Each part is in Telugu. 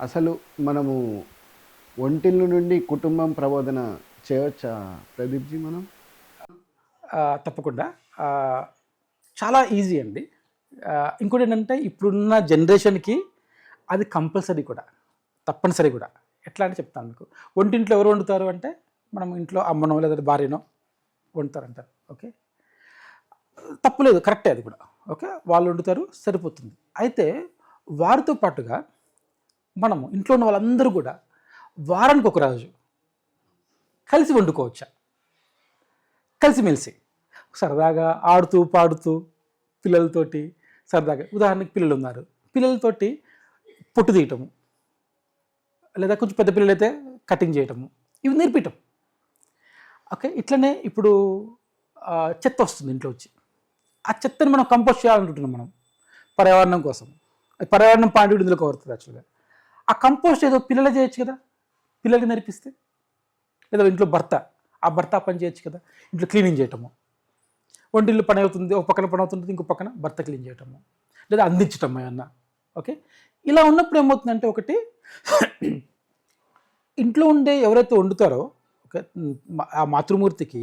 అసలు మనము ఒంటిల్లు నుండి కుటుంబం ప్రబోధన చేయవచ్చా ప్రదీప్జీ మనం? తప్పకుండా. చాలా ఈజీ అండి. ఇంకోటి ఏంటంటే ఇప్పుడున్న జనరేషన్కి అది కంపల్సరీ కూడా తప్పనిసరి కూడా. ఎట్లా అంటే చెప్తాను మీకు. వంటింట్లో ఎవరు వండుతారు అంటే మనం ఇంట్లో అమ్మనో లేదా భార్యనో వండుతారంటారు ఓకే? తప్పులేదు కరెక్టే అది కూడా ఓకే? వాళ్ళు వండుతారు సరిపోతుంది. అయితే వారితో పాటుగా మనము ఇంట్లో ఉన్న వాళ్ళందరూ కూడా వారానికి ఒక రోజు కలిసి వండుకోవచ్చా? కలిసిమెలిసి సరదాగా ఆడుతూ పాడుతూ పిల్లలతోటి సరదాగా ఉదాహరణకి పిల్లలు ఉన్నారు పిల్లలతోటి పొట్టు తీయటము లేదా కొంచెం పెద్ద పిల్లలు అయితే కటింగ్ చేయటము ఇవి నేర్పించటం ఓకే ఇట్లనే ఇప్పుడు చెత్త వస్తుంది ఇంట్లో వచ్చి. ఆ చెత్తని మనం కంపోస్ట్ చేయాలనుకుంటున్నాం మనం పర్యావరణం కోసం. పర్యావరణం పాండి ఇందులో కోరుతుంది యాక్చువల్గా. ఆ కంపోస్ట్ ఏదో పిల్లలే చేయొచ్చు కదా? పిల్లలకి నేర్పిస్తే? లేదా ఇంట్లో భర్త ఆ భర్త పని చేయొచ్చు కదా? ఇంట్లో క్లీనింగ్ చేయటము. వంటిల్లు పని అవుతుంది ఒక పక్కన పని అవుతుంది ఇంకో పక్కన భర్త క్లీన్ చేయటము. లేదా అందించటం ఏమన్నా. ఓకే? ఇలా ఉన్నప్పుడు ఏమవుతుందంటే ఒకటి ఇంట్లో ఉండే ఎవరైతే వండుతారో ఓకే ఆ మాతృమూర్తికి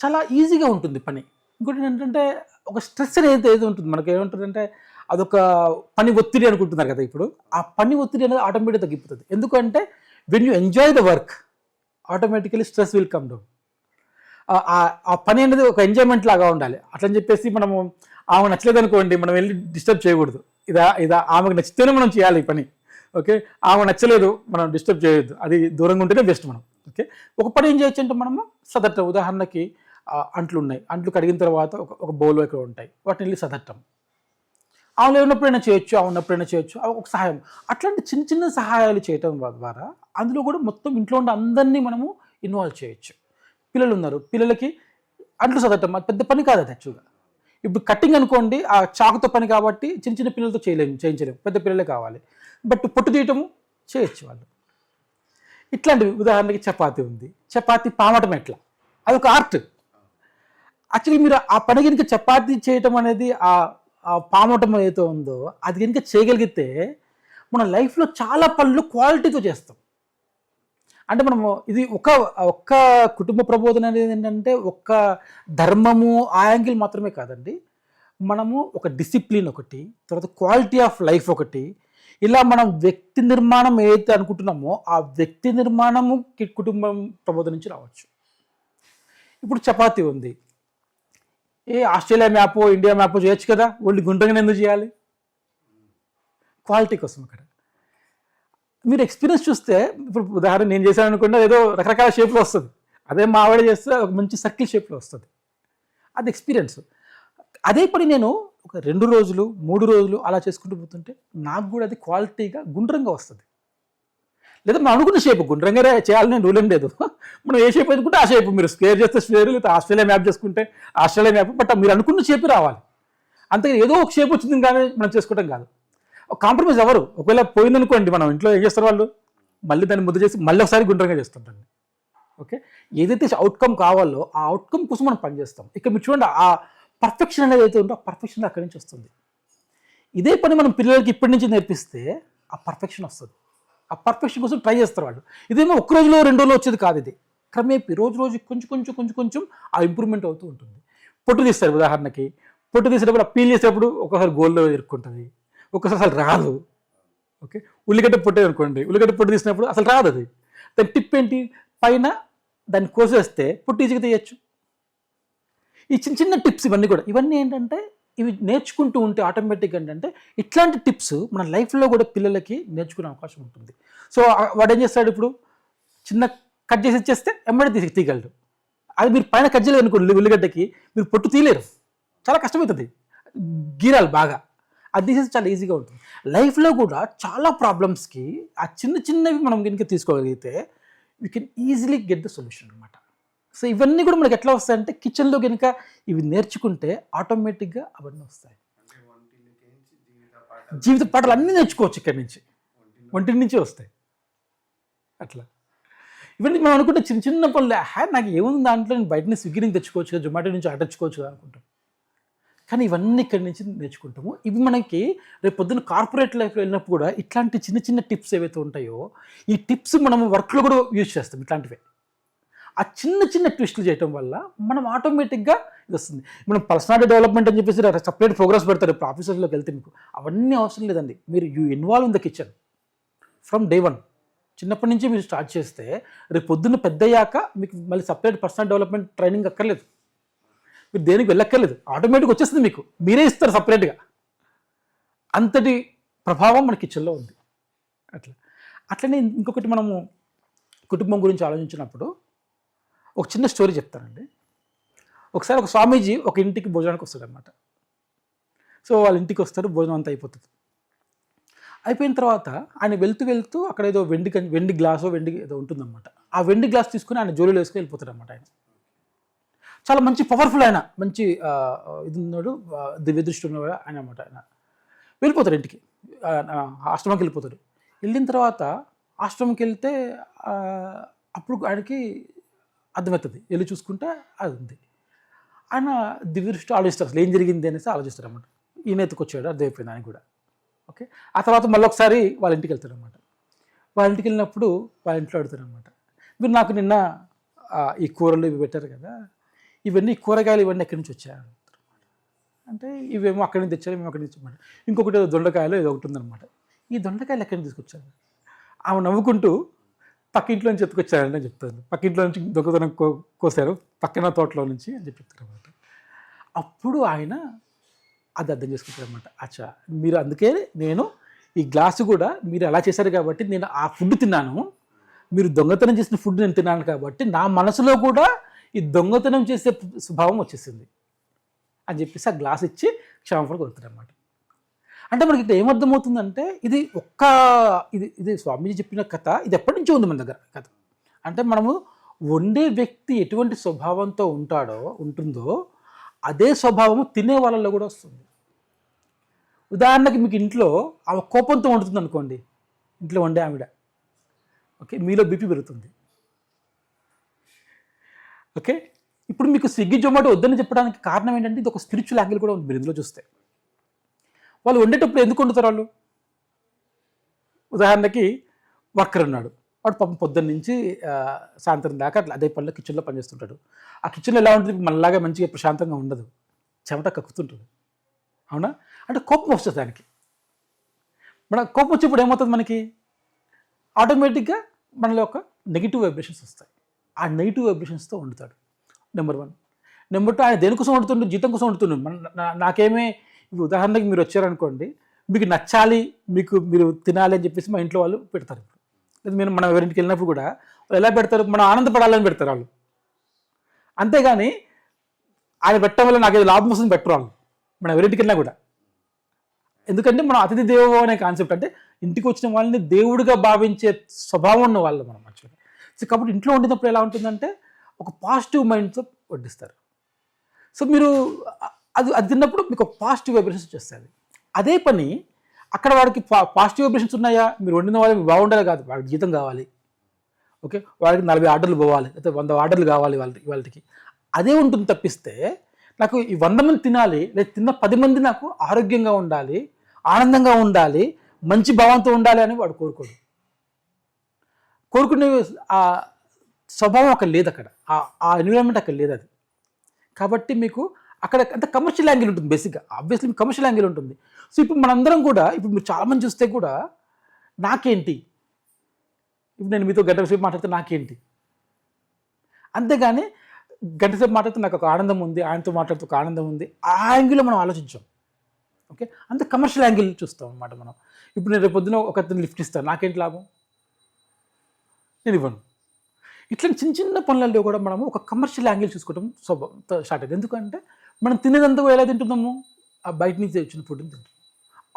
చాలా ఈజీగా ఉంటుంది పని. ఇంకోటి ఏంటంటే ఒక స్ట్రెస్ అనేది ఏది ఉంటుంది? మనకి ఏముంటుందంటే అదొక పని ఒత్తిడి అనుకుంటున్నారు కదా ఇప్పుడు. ఆ పని ఒత్తిడి అనేది ఆటోమేటిక్ తగ్గిపోతుంది. ఎందుకంటే when you enjoy the work automatically stress will come down ఆ పని అనేది ఒక ఎంజాయ్మెంట్ లాగా ఉండాలి. అట్లని చెప్పేసి మనము ఆమె నచ్చలేదు అనుకోండి మనం వెళ్ళి డిస్టర్బ్ చేయకూడదు. ఇదా ఇదా ఆమెకు నచ్చితేనే మనం చేయాలి ఈ పని. ఓకే? ఆమె నచ్చలేదు మనం డిస్టర్బ్ చేయొద్దు. అది దూరంగా ఉంటేనే బెస్ట్ మనం. ఓకే? ఒక పని ఏం చేయొచ్చు అంటే మనము సదట్టం. ఉదాహరణకి అంట్లు ఉన్నాయి. అంట్లు కడిగిన తర్వాత ఒక ఒక బౌల్ ఇక్కడ ఉంటాయి. వాటిని వెళ్ళి సదట్టం. ఆమె ఉన్నప్పుడైనా చేయొచ్చు ఆమె ఉన్నప్పుడైనా చేయొచ్చు ఒక సహాయం. అట్లాంటి చిన్న చిన్న సహాయాలు చేయటం ద్వారా అందులో కూడా మొత్తం ఇంట్లో ఉండే అందరినీ మనము ఇన్వాల్వ్ చేయొచ్చు. పిల్లలు ఉన్నారు. పిల్లలకి అంట్లు చదవటం అది పెద్ద పని కాదు అది యాక్చువల్గా ఇప్పుడు కటింగ్ అనుకోండి ఆ చాకుతో పని కాబట్టి చిన్న చిన్న పిల్లలతో చేయలేము చేయించలేము పెద్ద పిల్లలే కావాలి. బట్ పొట్టు తీయటము చేయొచ్చు వాళ్ళు. ఇట్లాంటివి ఉదాహరణకి చపాతి ఉంది. చపాతి పామటం ఎట్లా? అది ఒక ఆర్ట్. యాక్చువల్లీ మీరు ఆ పని కనుక చపాతీ చేయటం అనేది ఆ పామటం ఏదైతే ఉందో అది కనుక చేయగలిగితే మన లైఫ్లో చాలా పనులు క్వాలిటీతో చేస్తాం. అంటే మనము ఇది ఒక ఒక్క కుటుంబ ప్రబోధన అనేది ఏంటంటే ఒక్క ధర్మము ఆ యాంగిల్ మాత్రమే కాదండి. మనము ఒక డిసిప్లిన్ ఒకటి తర్వాత క్వాలిటీ ఆఫ్ లైఫ్ ఒకటి. ఇలా మనం వ్యక్తి నిర్మాణం ఏదైతే అనుకుంటున్నామో ఆ వ్యక్తి నిర్మాణము కి- కుటుంబం ప్రబోధన నుంచి రావచ్చు. ఇప్పుడు చపాతీ ఉంది. ఏ ఆస్ట్రేలియా మ్యాప్ ఇండియా మ్యాప్ చేయొచ్చు కదా? ఓన్లీ గుండ్రంగానే ఎందుకు చేయాలి? క్వాలిటీ కోసం అక్కడ. మీరు ఎక్స్పీరియన్స్ చూస్తే ఇప్పుడు ఉదాహరణ నేను చేశాను అనుకుంటే ఏదో రకరకాల షేప్లో వస్తుంది. అదే మా ఆవిడ చేస్తే ఒక మంచి సర్కిల్ షేప్లో వస్తుంది. అది ఎక్స్పీరియన్స్. అదే పని నేను ఒక రెండు రోజులు మూడు రోజులు అలా చేసుకుంటూ పోతుంటే నాకు కూడా అది క్వాలిటీగా గుండ్రంగా వస్తుంది. లేదా మనం అనుకున్న షేప్ గుండ్రంగా చేయాలని రూల్ ఏం లేదు. మనం ఏ షేప్ ఎదుకుంటే ఆ షేప్ మీరు స్క్వేర్ చేస్తే స్క్వేర్ లేదా ఆస్ట్రేలియా మ్యాప్ చేసుకుంటే ఆస్ట్రేలియా మ్యాప్ బట్ మీరు అనుకున్న షేప్ రావాలి. అంతే ఏదో ఒక షేప్ వచ్చింది కానీ మనం చేసుకోవటం కాదు. కాంప్రమైజ్ ఎవరు? ఒకవేళ పోయిందనుకోండి మనం ఇంట్లో ఏం చేస్తారు వాళ్ళు? మళ్ళీ దాన్ని ముద్ద చేసి మళ్ళీ ఒకసారి గుండ్రంగా చేస్తుంటారు ఓకే? ఏదైతే అవుట్కమ్ కావాలో ఆ అవుట్కమ్ కోసం మనం పనిచేస్తాం ఇక్కడ మీరు చూడండి ఆ పర్ఫెక్షన్ అనేది అయితే ఉందో ఆ పర్ఫెక్షన్ అక్కడి నుంచి వస్తుంది. ఇదే పని మనం పిల్లలకి ఇప్పటి నుంచి నేర్పిస్తే ఆ పర్ఫెక్షన్ వస్తుంది. ఆ పర్ఫెక్షన్ కోసం ట్రై చేస్తారు వాళ్ళు. ఇదేమో ఒక్క రోజులో రెండు రోజులు వచ్చేది కాదు ఇది. క్రమేపీ రోజు రోజు కొంచెం కొంచెం కొంచెం కొంచెం ఆ ఇంప్రూవ్మెంట్ అవుతూ ఉంటుంది. పొట్టు తీస్తారు ఉదాహరణకి. పొట్టు తీసేటప్పుడు ఆ పీల్ చేసేటప్పుడు ఒకసారి గోల్లో ఇరుక్కుంటుంది. ఒక్కసారి అసలు రాదు. ఓకే? ఉల్లిగడ్డ పొట్టే అనుకోండి. ఉల్లిగడ్డ పొట్టు తీసినప్పుడు అసలు రాదు అది. దాని టిప్ ఏంటి? పైన దాన్ని కోసేస్తే పొట్టు ఈజీగా తీయచ్చు. ఈ చిన్న చిన్న టిప్స్ ఇవన్నీ కూడా. ఇవన్నీ ఏంటంటే ఇవి నేర్చుకుంటూ ఉంటే ఆటోమేటిక్ ఏంటంటే ఇట్లాంటి టిప్స్ మన లైఫ్లో కూడా పిల్లలకి నేర్చుకునే అవకాశం ఉంటుంది. సో వాడు ఏం చేస్తాడు ఇప్పుడు? చిన్న కట్ చేసి ఇచ్చేస్తే ఎమ్మడి తీసి తీయగలడు. అది మీరు పైన కట్ చేయలేదు అనుకోండి ఉల్లిగడ్డకి మీరు పొట్టు తీయలేరు. చాలా కష్టమవుతుంది. గీరాలి బాగా. అది తీసేసి చాలా ఈజీగా ఉంటుంది. లైఫ్లో కూడా చాలా ప్రాబ్లమ్స్కి ఆ చిన్న చిన్నవి మనం కనుక తీసుకోగలిగితే you can easily get the solution అనమాట సో ఇవన్నీ కూడా మనకి ఎట్లా వస్తాయంటే కిచెన్లో కనుక ఇవి నేర్చుకుంటే ఆటోమేటిక్గా అవన్నీ వస్తాయి. జీవిత పాటలు అన్నీ నేర్చుకోవచ్చు ఇక్కడి నుంచి. ఒంటి నుంచి వస్తాయి. అట్లా. ఇవన్నీ మనం అనుకుంటే చిన్న చిన్న పనులు. హ్యా నాకు ఏముంది దాంట్లో? నేను బయట నుంచి స్విగ్గీ నుంచి తెచ్చుకోవచ్చు కదా జొమాటో నుంచి ఆటచ్చుకోవచ్చు కదా అనుకుంటాం. కానీ ఇవన్నీ ఇక్కడి నుంచి నేర్చుకుంటాము. ఇవి మనకి రేపు పొద్దున్న కార్పొరేట్ లైఫ్లో వెళ్ళినప్పుడు కూడా ఇట్లాంటి చిన్న చిన్న టిప్స్ ఏవైతే ఉంటాయో ఈ టిప్స్ మనం వర్క్లో కూడా యూజ్ చేస్తాం ఇట్లాంటివే. ఆ చిన్న చిన్న ట్విస్టులు చేయటం వల్ల మనం ఆటోమేటిక్గా ఇది వస్తుంది. మనం పర్సనాలిటీ డెవలప్మెంట్ అని చెప్పేసి సపరేట్ ప్రోగ్రెస్ పెడతారు ఇప్పుడు ఆఫీసర్లోకి వెళ్తే మీకు. అవన్నీ అవసరం లేదండి. మీరు you involve in the kitchen from day one చిన్నప్పటి నుంచి మీరు స్టార్ట్ చేస్తే రేపు పొద్దున్న పెద్దయ్యాక మీకు మళ్ళీ సపరేట్ పర్సనల్ డెవలప్మెంట్ ట్రైనింగ్ అక్కర్లేదు. మీరు దేనికి వెళ్ళక్కర్లేదు. ఆటోమేటిక్ వచ్చేస్తుంది మీకు. మీరే ఇస్తారు సపరేట్గా అంతటి ప్రభావం మన కిచెన్లో ఉంది. అట్లా. అట్లనే ఇంకొకటి మనము కుటుంబం గురించి ఆలోచించినప్పుడు ఒక చిన్న స్టోరీ చెప్తానండి. ఒకసారి ఒక స్వామీజీ ఒక ఇంటికి భోజనానికి వస్తాడనమాట సో వాళ్ళ ఇంటికి వస్తారు భోజనం అంతా అయిపోతుంది. అయిపోయిన తర్వాత ఆయన వెళ్తూ వెళ్తూ అక్కడ ఏదో వెండి వెండి గ్లాసో వెండి ఏదో ఉంటుందన్నమాట. ఆ వెండి గ్లాస్ తీసుకుని ఆయన జోలీలో వేసుకుని వెళ్ళిపోతాడు అనమాట ఆయన. చాలా మంచి పవర్ఫుల్ ఆయన. మంచి ఇది ఉన్నాడు దివ్యదృష్టి ఉన్నవాడు ఆయన అనమాట ఆయన. వెళ్ళిపోతాడు ఇంటికి. ఆశ్రమంకి వెళ్ళిపోతాడు. వెళ్ళిన తర్వాత ఆశ్రమంకి వెళ్తే అప్పుడు ఆయనకి అర్థమవుతుంది. వెళ్ళి చూసుకుంటే అది ఉంది ఆయన దివ్య దృష్టి ఆలోచిస్తారు అసలు ఏం జరిగింది అనేసి ఆలోచిస్తారు అనమాట ఈయన ఎత్తుకొచ్చాడు అర్థమైపోయింది ఆయన కూడా. ఓకే? ఆ తర్వాత మళ్ళీ ఒకసారి వాళ్ళ ఇంటికి వెళ్తాడు అనమాట వాళ్ళ ఇంటికి వెళ్ళినప్పుడు వాళ్ళ ఇంట్లో అడుగుతారు అనమాట మీరు నాకు నిన్న ఈ కూరలు ఇవి పెట్టారు కదా ఇవన్నీ కూరగాయలు ఇవన్నీ ఎక్కడి నుంచి వచ్చాయి అంటే ఇవేమో అక్కడి నుంచి తెచ్చారు మేము అక్కడి నుంచి తెచ్చామన్నమాట. ఇంకొకటి దొండకాయలు ఏదో ఒకటి ఉందన్నమాట. ఈ దొండకాయలు ఎక్కడి నుంచి తీసుకొచ్చారు? ఆమె నవ్వుకుంటూ పక్కింట్లో నుంచి ఎత్తుకొచ్చారండి అని చెప్తాను పక్కింట్లో నుంచి దొంగతనం కో కోసారు. పక్కన తోటలో నుంచి అని చెప్పి చెప్తారు అనమాట అప్పుడు ఆయన అది అర్థం చేసుకుంటారనమాట అచ్చా మీరు అందుకే నేను ఈ గ్లాసు కూడా మీరు ఎలా చేశారు కాబట్టి నేను ఆ ఫుడ్ తిన్నాను. మీరు దొంగతనం చేసిన ఫుడ్ నేను తిన్నాను కాబట్టి నా మనసులో కూడా ఈ దొంగతనం చేసే స్వభావం వచ్చేసింది అని చెప్పేసి ఆ గ్లాస్ ఇచ్చి క్షమాపణ కొడుతారు అనమాట అంటే మనకి ఇక్కడ ఏమర్థమవుతుందంటే ఇది ఒక్క ఇది ఇది స్వామీజీ చెప్పిన కథ ఇది ఎప్పటి నుంచో ఉంది మన దగ్గర కథ. అంటే మనము వండే వ్యక్తి ఎటువంటి స్వభావంతో ఉంటాడో ఉంటుందో అదే స్వభావము తినే వాళ్ళలో కూడా వస్తుంది. ఉదాహరణకి మీకు ఇంట్లో ఆమె కోపంతో వండుతుంది అనుకోండి ఇంట్లో వండే ఆవిడ. ఓకే మీలో బీపీ పెరుగుతుంది. ఓకే ఇప్పుడు మీకు స్విగ్గీ జొమాటో వద్దని చెప్పడానికి కారణం ఏంటంటే ఇది ఒక స్పిరిచువల్ యాంగిల్ కూడా ఉంది మీరు ఇందులో చూస్తే. వాళ్ళు వండేటప్పుడు ఎందుకు వండుతారు వాళ్ళు? ఉదాహరణకి వర్కర్ ఉన్నాడు. వాడు పాపం పొద్దున్న నుంచి సాయంత్రం దాకా అట్లా అదే పనిలో కిచెన్లో పనిచేస్తుంటాడు. ఆ కిచెన్లో ఎలా ఉంటుంది? మనలాగా మంచిగా ప్రశాంతంగా ఉండదు. చెమట కక్కుతుంటుంది. అవునా? అంటే కోపం వస్తుంది దానికి. మన కోపం వచ్చినప్పుడు ఏమవుతుంది మనకి? ఆటోమేటిక్గా మనలో ఒక నెగిటివ్ వైబ్రేషన్స్ వస్తాయి. ఆ నెగిటివ్ వైబ్రేషన్స్తో వండుతాడు. Number one. నెంబర్ టూ ఆయన దేనికోసం వండుతుండు? జీతం కోసం వండుతుండు? మన నా- నాకేమే ఇప్పుడు ఉదాహరణకి మీరు వచ్చారనుకోండి మీకు నచ్చాలి మీకు మీరు తినాలి అని చెప్పేసి మా ఇంట్లో వాళ్ళు పెడతారు ఇప్పుడు. మేము మనం ఎవరింటికి వెళ్ళినప్పుడు కూడా వాళ్ళు ఎలా పెడతారు? మనం ఆనందపడాలని పెడతారు వాళ్ళు. అంతేగాని ఆయన పెట్టడం వల్ల నాకు ఏదో లాభం వస్తుంది పెట్టరు వాళ్ళు. మనం ఎవరింటికి వెళ్ళినా కూడా. ఎందుకంటే మనం అతిథి దేవో అనే కాన్సెప్ట్ అంటే ఇంటికి వచ్చిన వాళ్ళని దేవుడిగా భావించే స్వభావం ఉన్న వాళ్ళు మనం యాక్చువల్గా. సో కాబట్టి ఇంట్లో వండినప్పుడు ఎలా ఉంటుందంటే ఒక పాజిటివ్ మైండ్తో వడ్డిస్తారు. సో మీరు అది అది తిన్నప్పుడు మీకు పాజిటివ్ వైబ్రేషన్స్ వచ్చేస్తుంది అదే పని అక్కడ వాడికి పాజిటివ్ వైబ్రేషన్స్ ఉన్నాయా? మీరు వండిన వాళ్ళకి బాగుండాలి కాదు వాడికి జీతం కావాలి. ఓకే? వాడికి నలభై ఆర్డర్లు పోవాలి లేకపోతే వంద ఆర్డర్లు కావాలి వాళ్ళకి వాళ్ళకి. అదే ఉంటుంది తప్పిస్తే నాకు ఈ వంద మంది తినాలి లేదా తిన్న పది మంది నాకు ఆరోగ్యంగా ఉండాలి ఆనందంగా ఉండాలి మంచి భావంతో ఉండాలి అని వాడు కోరుకోడు. కోరుకునే ఆ స్వభావం అక్కడ లేదు అక్కడ. ఆ ఎన్విరాన్మెంట్ అక్కడ లేదు అది. కాబట్టి మీకు అక్కడ అంత కమర్షియల్ యాంగిల్ ఉంటుంది బేసిక్గా ఆబ్వియస్లీ కమర్షియల్ యాంగిల్ ఉంటుంది. సో ఇప్పుడు మనందరం కూడా ఇప్పుడు మీరు చాలామంది చూస్తే కూడా నాకేంటి? ఇప్పుడు నేను మీతో గంట సేపు మాట్లాడితే నాకేంటి? అంతేగాని గంట సేపు మాట్లాడితే నాకు ఒక ఆనందం ఉంది ఆయనతో మాట్లాడితే ఒక ఆనందం ఉంది ఆ యాంగిల్లో మనం ఆలోచించాం. ఓకే అంత కమర్షియల్ యాంగిల్ చూస్తాం అన్నమాట మనం. ఇప్పుడు నేను రేపు పొద్దున ఒక లిఫ్ట్ ఇస్తాను. నాకేంటి లాభం? నేను ఇవ్వను. ఇట్లా చిన్న చిన్న పనులలో కూడా మనము ఒక కమర్షియల్ యాంగిల్ చూసుకోవడం స్వభావం స్టార్ట్ అయింది. ఎందుకంటే మనం తినేదంతా ఎలా తింటున్నాము? ఆ బయట నుంచి వచ్చిన ఫుడ్ తింటున్నాం.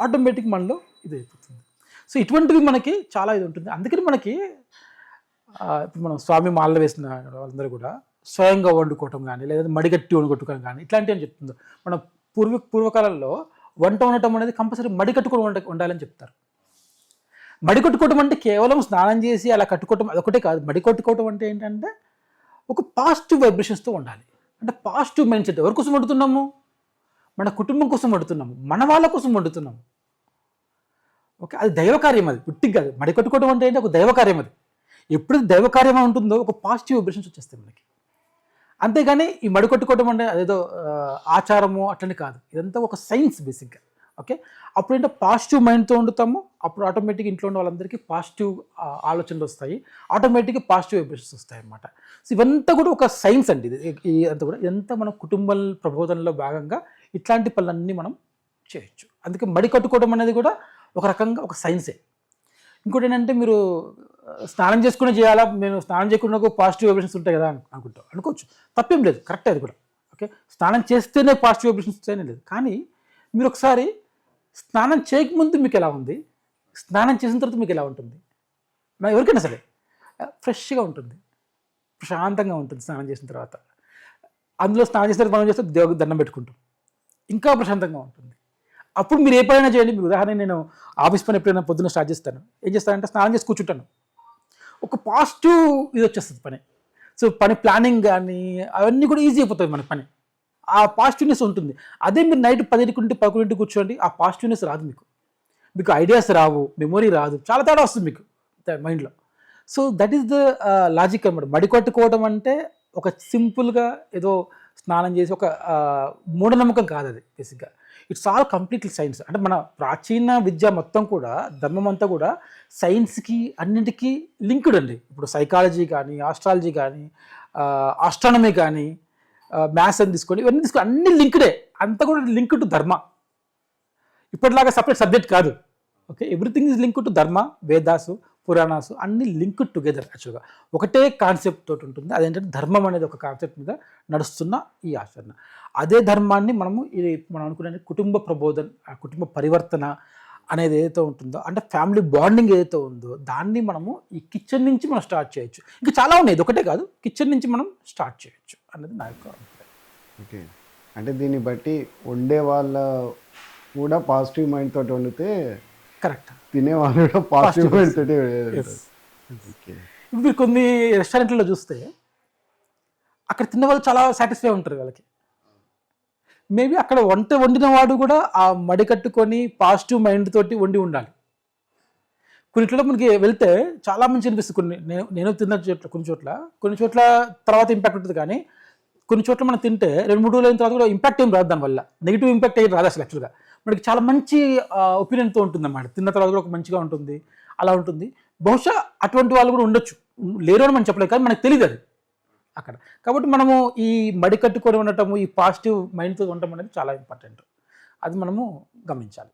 ఆటోమేటిక్ మనలో ఇది అయిపోతుంది. సో ఇటువంటివి మనకి చాలా ఇది ఉంటుంది. అందుకని మనకి ఇప్పుడు మనం స్వామి మాల వేసిన వాళ్ళందరూ కూడా స్వయంగా వండుకోవటం కానీ లేదా మడిగట్టి వండుకోవటం కానీ ఇట్లాంటివి అని చెప్తుంది. మన పూర్వ పూర్వకాలంలో వంట ఉండటం అనేది కంపల్సరీ మడికట్టుకొని వండ వండాలని చెప్తారు. మడి కొట్టుకోవటం అంటే కేవలం స్నానం చేసి అలా కట్టుకోవటం అదొకటే కాదు. మడి కొట్టుకోవటం అంటే ఏంటంటే ఒక పాజిటివ్ వైబ్రేషన్స్తో ఉండాలి. అంటే పాజిటివ్ మైండ్ సెట్ ఎవరి కోసం వండుతున్నాము? మన కుటుంబం కోసం వండుతున్నాము. మన వాళ్ళ కోసం వండుతున్నాము. ఓకే? అది దైవ కార్యం అది. పుట్టికి కాదు మడి కట్టుకోవడం అంటే ఏంటి? ఒక దైవ కార్యం అది. ఎప్పుడు దైవ కార్యం ఉంటుందో ఒక పాజిటివ్ వైబ్రేషన్స్ వచ్చేస్తాయి మనకి. అంతేగాని ఈ మడి కొట్టుకోవడం అంటే అదేదో ఆచారము అట్లని కాదు. ఇదంతా ఒక సైన్స్ బేసిక్గా ఓకే? అప్పుడు ఏంటో పాజిటివ్ మైండ్తో వండుతాము అప్పుడు ఆటోమేటిక్ ఇంట్లో ఉన్న వాళ్ళందరికీ పాజిటివ్ ఆలోచనలు వస్తాయి. ఆటోమేటిక్గా పాజిటివ్ వైబ్రేషన్స్ వస్తాయి అన్నమాట సో ఇవంతా కూడా ఒక సైన్స్ అండి ఇది. అంతా కూడా ఎంత మన కుటుంబ ప్రబోధనలో భాగంగా ఇట్లాంటి పనులన్నీ మనం చేయొచ్చు. అందుకే మడి కట్టుకోవడం అనేది కూడా ఒక రకంగా ఒక సైన్సే. ఇంకోటి ఏంటంటే మీరు స్నానం చేసుకుని చేయాలా? మేము స్నానం చేయకుండా పాజిటివ్ వైబ్రేషన్స్ ఉంటాయి కదా అని అనుకుంటాం. అనుకోవచ్చు. తప్పేం లేదు. కరెక్ట్ అది కూడా. ఓకే? స్నానం చేస్తేనే పాజిటివ్ వైబ్రేషన్స్ వస్తాయని లేదు. కానీ మీరు ఒకసారి స్నానం చేయకముందు మీకు ఎలా ఉంది? స్నానం చేసిన తర్వాత మీకు ఎలా ఉంటుంది? నా ఎవరికైనా సరే ఫ్రెష్గా ఉంటుంది. ప్రశాంతంగా ఉంటుంది స్నానం చేసిన తర్వాత. అందులో స్నానం చేసిన తర్వాత మనం చేస్తే దేవుడికి దండం పెట్టుకుంటాం. ఇంకా ప్రశాంతంగా ఉంటుంది. అప్పుడు మీరు ఏ పనైనా చేయండి. మీరు ఉదాహరణ నేను ఆఫీస్ పని ఎప్పుడైనా పొద్దున్న స్టార్ట్ చేస్తాను. ఏం చేస్తానంటే స్నానం చేసి కూర్చుంటాను. ఒక పాజిటివ్ ఇది వచ్చేస్తుంది పని. సో పని ప్లానింగ్ కానీ అవన్నీ కూడా ఈజీ అయిపోతుంది మన పని. ఆ పాజిటివ్నెస్ ఉంటుంది. అదే మీరు నైట్ పదింటికి పదకొండింటికి కూర్చోండి ఆ పాజిటివ్నెస్ రాదు మీకు. మీకు ఐడియాస్ రావు మెమొరీ రాదు చాలా తేడా వస్తుంది మీకు మైండ్లో so that is the logic uh, అనమాట మడి కొట్టుకోవడం అంటే ఒక సింపుల్గా ఏదో స్నానం చేసి ఒక మూఢనమ్మకం కాదు అది బేసిక్గా ఇట్స్ ఆల్ కంప్లీట్లీ సైన్స్ అంటే మన ప్రాచీన విద్య మొత్తం కూడా ధర్మం అంతా కూడా సైన్స్కి అన్నింటికీ లింక్డ్ అండి. ఇప్పుడు సైకాలజీ కానీ ఆస్ట్రాలజీ కానీ ఆస్ట్రానమీ కానీ మ్యాథ్స్ అని తీసుకోండి ఇవన్నీ తీసుకోండి అన్ని లింక్డే అంతా కూడా లింక్ టు ధర్మ ఇప్పటిలాగా సపరేట్ సబ్జెక్ట్ కాదు. Okay everything is link to dharma Vedas పురాణాసు అన్ని లింక్ టుగెదర్ యాక్చువల్గా ఒకటే కాన్సెప్ట్ తోటి ఉంటుంది. అదేంటంటే ధర్మం అనేది ఒక కాన్సెప్ట్ మీద నడుస్తున్న ఈ ఆచరణ. అదే ధర్మాన్ని మనము ఇది మనం అనుకునే కుటుంబ ప్రబోధన ఆ కుటుంబ పరివర్తన అనేది ఏదైతే ఉంటుందో అంటే ఫ్యామిలీ బాండింగ్ ఏదైతే ఉందో దాన్ని మనము ఈ కిచెన్ నుంచి మనం స్టార్ట్ చేయొచ్చు. ఇంకా చాలా ఉన్నాయి ఇది ఒకటే కాదు కిచెన్ నుంచి మనం స్టార్ట్ చేయొచ్చు అనేది నా యొక్క. ఓకే. అంటే దీన్ని బట్టి వండే వాళ్ళ కూడా పాజిటివ్ మైండ్ తోటి వండితే కరెక్ట్ తినే వాళ్ళు కూడా పాజిటివ్ మైండ్ తోటి ఇప్పుడు కొన్ని రెస్టారెంట్లలో చూస్తే అక్కడ తిన్న వాళ్ళు చాలా సాటిస్ఫై ఉంటారు వాళ్ళకి. మేబీ అక్కడ వంట వండిన వాడు కూడా ఆ మడి కట్టుకొని పాజిటివ్ మైండ్ తోటి వండి ఉండాలి. కొన్ని చోట్ల మనకి వెళ్తే చాలా మంచి అనిపిస్తుంది. కొన్ని నేను నేను తిన్న చోట్ల కొన్ని చోట్ల కొన్ని చోట్ల తర్వాత ఇంపాక్ట్ ఉంటుంది కానీ కొన్ని చోట్ల మనం తింటే రెండు మూడు రోజులు అయిన తర్వాత కూడా ఇంపాక్ట్ ఏం రాదు దానివల్ల. నెగిటివ్ ఇంపాక్ట్ ఏం రాదు అసలు యాక్చువల్గా మనకి చాలా మంచి ఒపీనియన్తో ఉంటుంది అన్నమాట తిన్న తర్వాత కూడా ఒక మంచిగా ఉంటుంది అలా ఉంటుంది. బహుశా అటువంటి వాళ్ళు కూడా ఉండొచ్చు. లేరు అని మనం చెప్పలేదు కానీ మనకు తెలియదు అది. అక్కడ. కాబట్టి మనము ఈ మడి కట్టుకొని ఉండటము ఈ పాజిటివ్ మైండ్తో ఉండటం అనేది చాలా ఇంపార్టెంట్. అది మనము గమనించాలి.